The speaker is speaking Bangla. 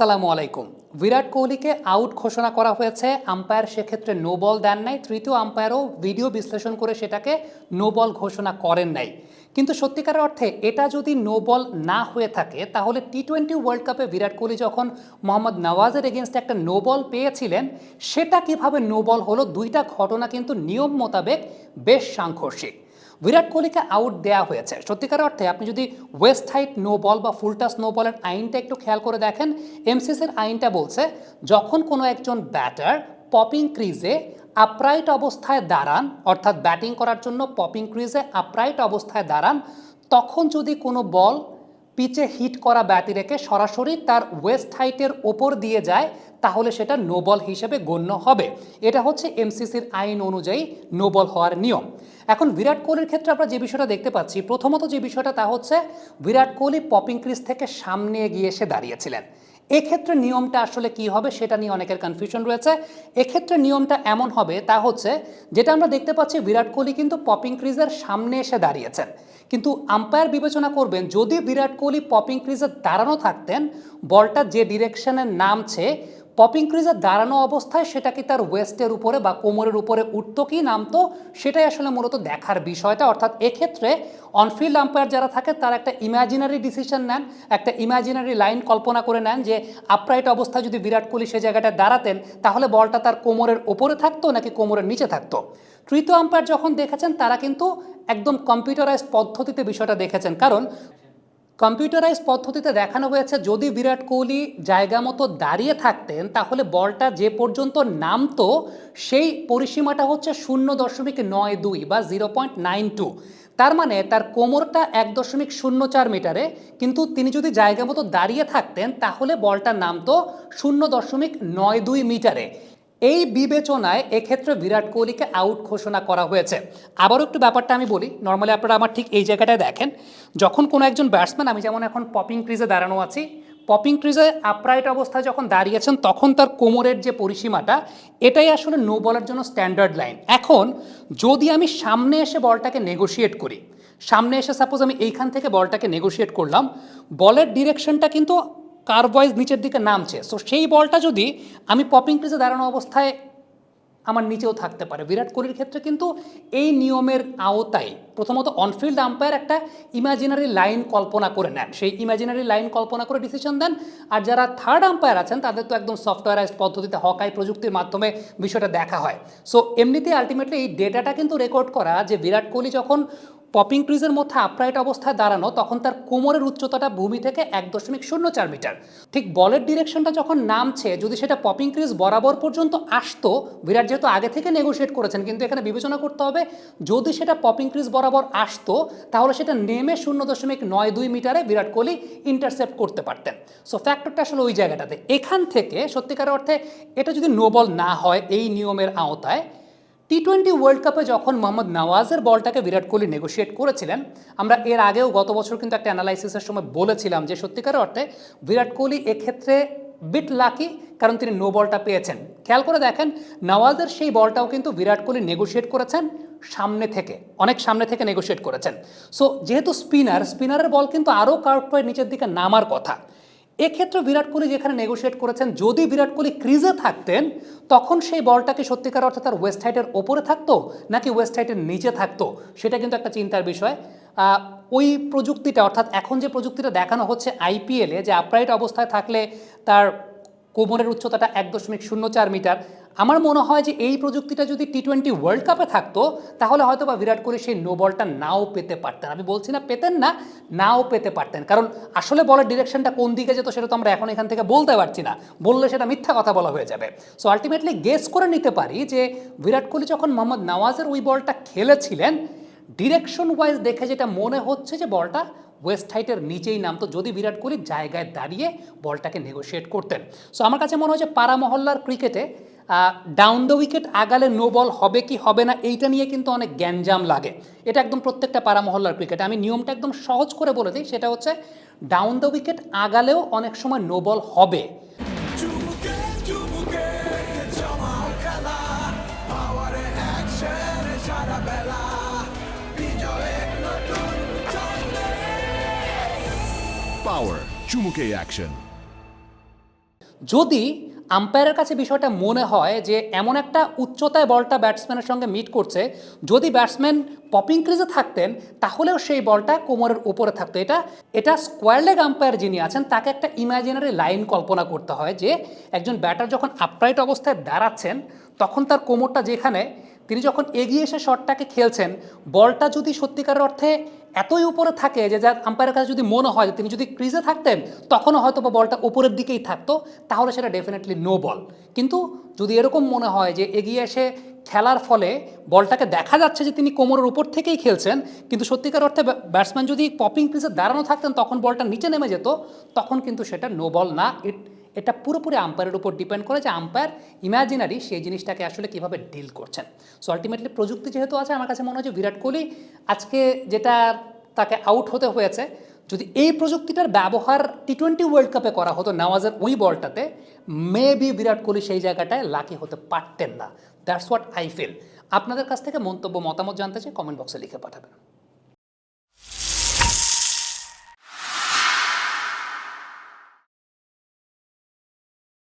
আসসালামু আলাইকুম। বিরাট কোহলিকে আউট ঘোষণা করা হয়েছে আম্পায়ার সেক্ষেত্রে নো বল দেন নাই। তৃতীয় আম্পায়ারও ভিডিও বিশ্লেষণ করে সেটাকে নো বল ঘোষণা করেন নাই। কিন্তু সত্যিকার অর্থে এটা যদি নো বল না হয়ে থাকে, তাহলে টি টোয়েন্টি ওয়ার্ল্ড কাপে বিরাট কোহলি যখন মোহাম্মদ নওয়াজের এগেনস্টে একটা নো বল পেয়েছিলেন, সেটা কীভাবে নো বল হলো দুইটা ঘটনা কিন্তু নিয়ম মোতাবেক বেশ সাংঘর্ষিক। বিরাট কোহলিকে আউট দেওয়া হয়েছে। সত্যিকার অর্থে আপনি যদি ওয়েস্ট হাইট নো বল বা ফুলটাস নো বলের আইনটা একটু খেয়াল করে দেখেন এমসিসির আইনটা বলছে, যখন কোনো একজন ব্যাটার পপিং ক্রিজে আপরাইট অবস্থায় দাঁড়ান, অর্থাৎ ব্যাটিং করার জন্য পপিং ক্রিজে আপরাইট অবস্থায় দাঁড়ান, তখন যদি কোনো বল পিচে হিট করা ব্যাটি রেখে সরাসরি তার ওয়েস্ট হাইটের ওপর দিয়ে যায় তাহলে সেটা নোবল হিসেবে গণ্য হবে। এটা হচ্ছে এমসিসির আইন অনুযায়ী নোবল হওয়ার নিয়ম। এখন বিরাট কোহলির ক্ষেত্রে আমরা যে বিষয়টা দেখতে পাচ্ছি, প্রথমত যে বিষয়টা তা হচ্ছে বিরাট কোহলি পপিং ক্রিজ থেকে সামনে গিয়ে এসে দাঁড়িয়েছিলেন। এক্ষেত্রে নিয়মটা আসলে কি হবে সেটা নিয়ে অনেকের কনফিউশন রয়েছে। এক্ষেত্রে নিয়মটা এমন হবে, তা হচ্ছে যেটা আমরা দেখতে পাচ্ছি, বিরাট কোহলি কিন্তু পপিং ক্রিজের সামনে এসে দাঁড়িয়েছেন। কিন্তু আম্পায়ার বিবেচনা করবেন, যদি বিরাট কোহলি পপিং ক্রিজে দাঁড়ানো থাকতেন, বলটা যে ডিরেকশনে নামছে পপিং ক্রিজে দাঁড়ানো অবস্থায় সেটা কি তার ওয়েস্টের উপরে বা কোমরের উপরে উঠতো কি নামতো, সেটাই আসলে মূলত দেখার বিষয়টা। অর্থাৎ এক্ষেত্রে অনফিল্ড আম্পায়ার যারা থাকে, তারা একটা ইমাজিনারি ডিসিশন নেন, একটা ইমাজিনারি লাইন কল্পনা করে নেন যে আপরাইট অবস্থায় যদি বিরাট কোহলি সে জায়গাটায় দাঁড়াতেন, তাহলে বলটা তার কোমরের ওপরে থাকতো নাকি কোমরের নিচে থাকতো? তৃতীয় আম্পায়ার যখন দেখেছেন, তারা কিন্তু একদম কম্পিউটারাইজড পদ্ধতিতে বিষয়টা দেখেছেন। কারণ কম্পিউটারাইজ পদ্ধতিতে দেখানো হয়েছে, যদি বিরাট কোহলি জায়গা মতো দাঁড়িয়ে থাকতেন, তাহলে বলটা যে পর্যন্ত নামতো, সেই পরিসীমাটা হচ্ছে শূন্য দশমিক নয় দুই বা জিরো পয়েন্ট নাইন টু। তার মানে তার কোমরটা এক দশমিক শূন্য চার মিটারে, কিন্তু তিনি যদি জায়গা মতো দাঁড়িয়ে থাকতেন, তাহলে বলটা নামতো শূন্য দশমিক নয় দুই মিটারে। এই বিবেচনায় এক্ষেত্রে বিরাট কোহলিকে আউট ঘোষণা করা হয়েছে। আবারও একটু ব্যাপারটা আমি বলি নর্মালি আপনারা আমার ঠিক এই জায়গাটায় দেখেন, যখন কোনো একজন ব্যাটসম্যান আমি যেমন এখন পপিং ক্রিজে দাঁড়ানো আছি পপিং ক্রিজে আপরাইট অবস্থায় যখন দাঁড়িয়েছেন, তখন তার কোমরের যে পরিসীমাটা, এটাই আসলে নো বলের জন্য স্ট্যান্ডার্ড লাইন এখন, যদি আমি সামনে এসে বলটাকে নেগোশিয়েট করি, সামনে এসে সাপোজ আমি এইখান থেকে বলটাকে নেগোশিয়েট করলাম বলের ডিরেকশনটা কিন্তু কার্ভওয়াইজ নিচের দিকে নামছে। সো সেই বলটা যদি আমি পপিং ক্রিজে দাঁড়ানো অবস্থায় আমার নিচেও থাকতে পারে। বিরাট কোহলির ক্ষেত্রে কিন্তু এই নিয়মের আওতায় প্রথমত অনফিল্ড আম্পায়ার একটা ইমাজিনারি লাইন কল্পনা করে নেন। সেই ইমাজিনারি লাইন কল্পনা করে ডিসিশন দেন। আর যারা থার্ড আম্পায়ার আছেন, তাদের তো একদম সফটওয়্যারাইজড পদ্ধতিতে হকাই প্রযুক্তির মাধ্যমে বিষয়টা দেখা হয়। সো এমনিতে আলটিমেটলি এই ডেটাটা কিন্তু রেকর্ড করা যে বিরাট কোহলি যখন পপিং ক্রিজের মধ্যে আপরাইট অবস্থায় দাঁড়ানো, তখন তার কোমরের উচ্চতাটা ভূমি থেকে এক দশমিক শূন্য চার মিটার। ঠিক বলের ডিরেকশনটা যখন নামছে, যদি সেটা পপিং ক্রিজ বরাবর পর্যন্ত আসতো, বিরাট যেহেতু আগে থেকে নেগোশিয়েট করেছেন, কিন্তু এখানে বিবেচনা করতে হবে, যদি সেটা পপিং ক্রিজ বরাবর আসতো, তাহলে সেটা নেমে শূন্য দশমিক নয় দুই মিটারে বিরাট কোহলি ইন্টারসেপ্ট করতে পারতেন। সো ফ্যাক্টরটা আসলে ওই জায়গাটাতে। এখান থেকে, সত্যিকার অর্থে, এটা যদি নোবল না হয়, এই নিয়মের আওতায় টি টোয়েন্টি ওয়ার্ল্ড কাপে যখন মোহাম্মদ নওয়াজের বলটাকে বিরাট কোহলি নেগোশিয়েট করেছিলেন, আমরা এর আগেও গত বছর কিন্তু একটা অ্যানালাইসিসের সময় বলেছিলাম যে সত্যিকার অর্থে বিরাট কোহলি এক্ষেত্রে বিট লাকি কারণ তিনি নো বলটা পেয়েছেন। খেয়াল করে দেখেন, নওয়াজের সেই বলটাও কিন্তু বিরাট কোহলি নেগোশিয়েট করেছেন সামনে থেকে, অনেক সামনে থেকে নেগোশিয়েট করেছেন। সো যেহেতু স্পিনার স্পিনারের বল কিন্তু আরও কার্ভ নিচের দিকে নামার কথা। এক্ষেত্রে বিরাট কোহলি যেখানে নেগোশিয়েট করেছেন, যদি বিরাট কোহলি ক্রিজে থাকতেন, তখন সেই বলটাকে সত্যিকার অর্থে তার ওয়েস্ট হাইটের ওপরে থাকতো, নাকি ওয়েস্ট হাইটের নিচে থাকতো? সেটা কিন্তু একটা চিন্তার বিষয়। ওই প্রযুক্তিটা, অর্থাৎ এখন যে প্রযুক্তিটা দেখানো হচ্ছে আইপিএলে যে আপরাইট অবস্থায় থাকলে তার কোমরের উচ্চতাটা এক দশমিক শূন্য চার মিটার আমার মনে হয় যে এই প্রযুক্তিটা যদি টি টোয়েন্টি ওয়ার্ল্ড কাপে থাকতো, তাহলে হয়তো বা বিরাট কোহলি সেই নো বলটা নাও পেতে পারতেন। আমি বলছি না পেতেন না, নাও পেতে পারতেন। কারণ আসলে বলের ডিরেকশনটা কোন দিকে যেত সেটা তো আমরা এখন এখান থেকে বলতে পারছি না। বললে সেটা মিথ্যা কথা বলা হয়ে যাবে। সো আলটিমেটলি গেস করে নিতে পারি যে বিরাট কোহলি যখন মোহাম্মদ নওয়াজের ওই বলটা খেলেছিলেন ডিরেকশন ওয়াইজ দেখে যেটা মনে হচ্ছে যে বলটা ওয়েস্ট হাইটের নিচেই নামতো, যদি বিরাট কোহলি জায়গায় দাঁড়িয়ে বলটাকে নেগোশিয়েট করতেন। সো আমার কাছে মনে হয় যে পাড়া মহল্লার ক্রিকেটে ডাউন দ্য উইকেট আগালে নো বল হবে কি হবে না এইটা নিয়ে কিন্তু অনেক গ্যাঞ্জাম লাগে। এটা একদম প্রত্যেকটা পাড়া মহল্লার ক্রিকেটে আমি নিয়মটা একদম সহজ করে বলে দিই সেটা হচ্ছে ডাউন দ্য উইকেট আগালেও অনেক সময় নো বল হবে। চুমুকে পাওয়ারে অ্যাকশনে. যদি আম্পায়ারের কাছে বিষয়টা মনে হয় যে এমন একটা উচ্চতায় বলটা ব্যাটসম্যানের সঙ্গে মিট করছে, যদি ব্যাটসম্যান পপিং ক্রিজে থাকতেন, তাহলেও সেই বলটা কোমরের উপরে থাকতো। এটা এটা স্কোয়ার লেগ আম্পায়ার যিনি আছেন, তাকে একটা ইমাজিনারি লাইন কল্পনা করতে হয় যে একজন ব্যাটার যখন আপরাইট অবস্থায় দাঁড়াচ্ছেন, তখন তার কোমরটা যেখানে তিনি যখন এগিয়ে এসে শটটাকে খেলছেন, বলটা যদি সত্যিকার অর্থে এতই উপরে থাকে যে যার আম্পায়ারের কাছে যদি মনে হয় তিনি যদি ক্রিজে থাকতেন, তখনও হয়তো বা বলটা উপরের দিকেই থাকতো, তাহলে সেটা ডেফিনেটলি নো বল কিন্তু যদি এরকম মনে হয় যে এগিয়ে এসে খেলার ফলে বলটাকে দেখা যাচ্ছে যে তিনি কোমরের উপর থেকেই খেলছেন, কিন্তু সত্যিকার অর্থে ব্যাটসম্যান যদি পপিং ক্রিজে দাঁড়ানো থাকতেন, তখন বলটা নিচে নেমে যেত, তখন কিন্তু সেটা নো বল না। ইট এটা পুরোপুরি আম্পায়ারের উপর ডিপেন্ড করে যে আম্পায়ার ইমাজিনারি সেই জিনিসটাকে আসলে কীভাবে ডিল করছেন। সো আলটিমেটলি প্রযুক্তি যেহেতু আছে, আমার কাছে মনে হয় যে বিরাট কোহলি আজকে যেটা তাকে আউট হতে হয়েছে, যদি এই প্রযুক্তিটার ব্যবহার টি টোয়েন্টি ওয়ার্ল্ড কাপে করা হতো নওয়াজের ওই বলটাতে মেবি বিরাট কোহলি সেই জায়গাটায় লাকি হতে পারতেন না। দ্যাটস হোয়াট আই ফিল আপনাদের কাছ থেকে মন্তব্য, মতামত জানতে চাই কমেন্ট বক্সে লিখে পাঠাবেন।